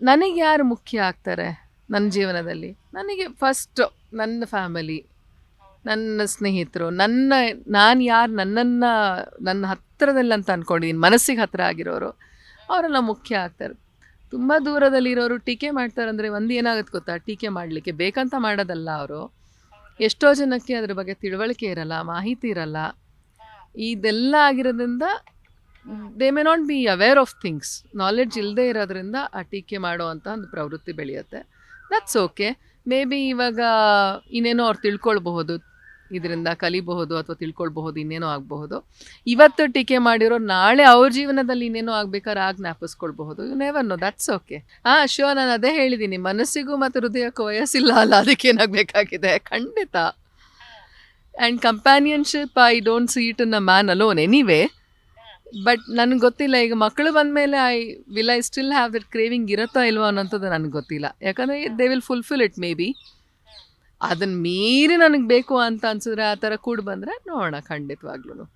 ನನಗೆ ಯಾರು ಮುಖ್ಯ ಆಗ್ತಾರೆ ನನ್ನ ಜೀವನದಲ್ಲಿ? ನನಗೆ ಫಸ್ಟ್ ನನ್ನ ಫ್ಯಾಮಿಲಿ ನನ್ನ ಸ್ನೇಹಿತರು, ನನ್ನ, ನಾನು ಯಾರು ನನ್ನನ್ನು, ನನ್ನ ಹತ್ತಿರದಲ್ಲಿ ಅಂತ ಅಂದ್ಕೊಂಡಿದ್ದೀನಿ ಮನಸ್ಸಿಗೆ ಹತ್ತಿರ ಆಗಿರೋರು, ಅವರೆಲ್ಲ ಮುಖ್ಯ ಆಗ್ತಾರೆ. ತುಂಬ ದೂರದಲ್ಲಿರೋರು ಟೀಕೆ ಮಾಡ್ತಾರೆ ಅಂದರೆ ಒಂದು ಏನಾಗುತ್ತೆ ಗೊತ್ತಾ? ಟೀಕೆ ಮಾಡಲಿಕ್ಕೆ ಬೇಕಂತ ಮಾಡೋದಲ್ಲ ಅವರು. ಎಷ್ಟೋ ಜನಕ್ಕೆ ಅದ್ರ ಬಗ್ಗೆ ತಿಳುವಳಿಕೆ ಇರಲ್ಲ, ಮಾಹಿತಿ ಇರಲ್ಲ. ಇದೆಲ್ಲ ಆಗಿರೋದ್ರಿಂದ they may not be aware of things knowledge ಇಲ್ಲದೆ ಇರೋದ್ರಿಂದ ಆ ಟೀಕೆ ಮಾಡುವಂಥ ಒಂದು ಪ್ರವೃತ್ತಿ ಬೆಳೆಯುತ್ತೆ. ದಟ್ಸ್ ಓಕೆ ಮೇ ಬಿ ಇವಾಗ ಇನ್ನೇನೋ ಅವ್ರು ತಿಳ್ಕೊಳ್ಬಹುದು. ಇದರಿಂದ ಕಲಿಬಹುದು ಅಥವಾ ತಿಳ್ಕೊಳ್ಬಹುದು, ಇನ್ನೇನೋ ಆಗಬಹುದು. ಇವತ್ತು ಟೀಕೆ ಮಾಡಿರೋ ನಾಳೆ ಅವ್ರ ಜೀವನದಲ್ಲಿ ಇನ್ನೇನೋ ಆಗ್ಬೇಕಾದ್ರೆ ಆಗ ಜ್ಞಾಪಿಸ್ಕೊಳ್ಬಹುದು. ನೋ ದಟ್ಸ್ ಓಕೆ ಹಾಂ ಶೋ ನಾನು ಅದೇ ಹೇಳಿದ್ದೀನಿ ಮನಸ್ಸಿಗೂ ಮತ್ತು ಹೃದಯಕ್ಕೂ ವಯಸ್ಸಿಲ್ಲ ಅಲ್ಲ. ಅದಕ್ಕೆ ಏನಾಗಬೇಕಾಗಿದೆ? ಖಂಡಿತ. And companionship I don't see it in a man alone anyway but ನನಗೆ ಗೊತ್ತಿಲ್ಲ, ಈಗ ಮಕ್ಕಳು ಬಂದಮೇಲೆ I will I still have that craving ಇರುತ್ತೋ ಇಲ್ವೋ ಅನ್ನೋಂಥದ್ದು ನನಗೆ ಗೊತ್ತಿಲ್ಲ. ಯಾಕಂದರೆ they will fulfil it may be ಅದನ್ನು ಮೀರಿ ನನಗೆ ಬೇಕು ಅಂತ ಅನ್ಸಿದ್ರೆ ಆ ಥರ ಕೂಡ ಬಂದರೆ ನೋಡೋಣ ಖಂಡಿತವಾಗ್ಲೂ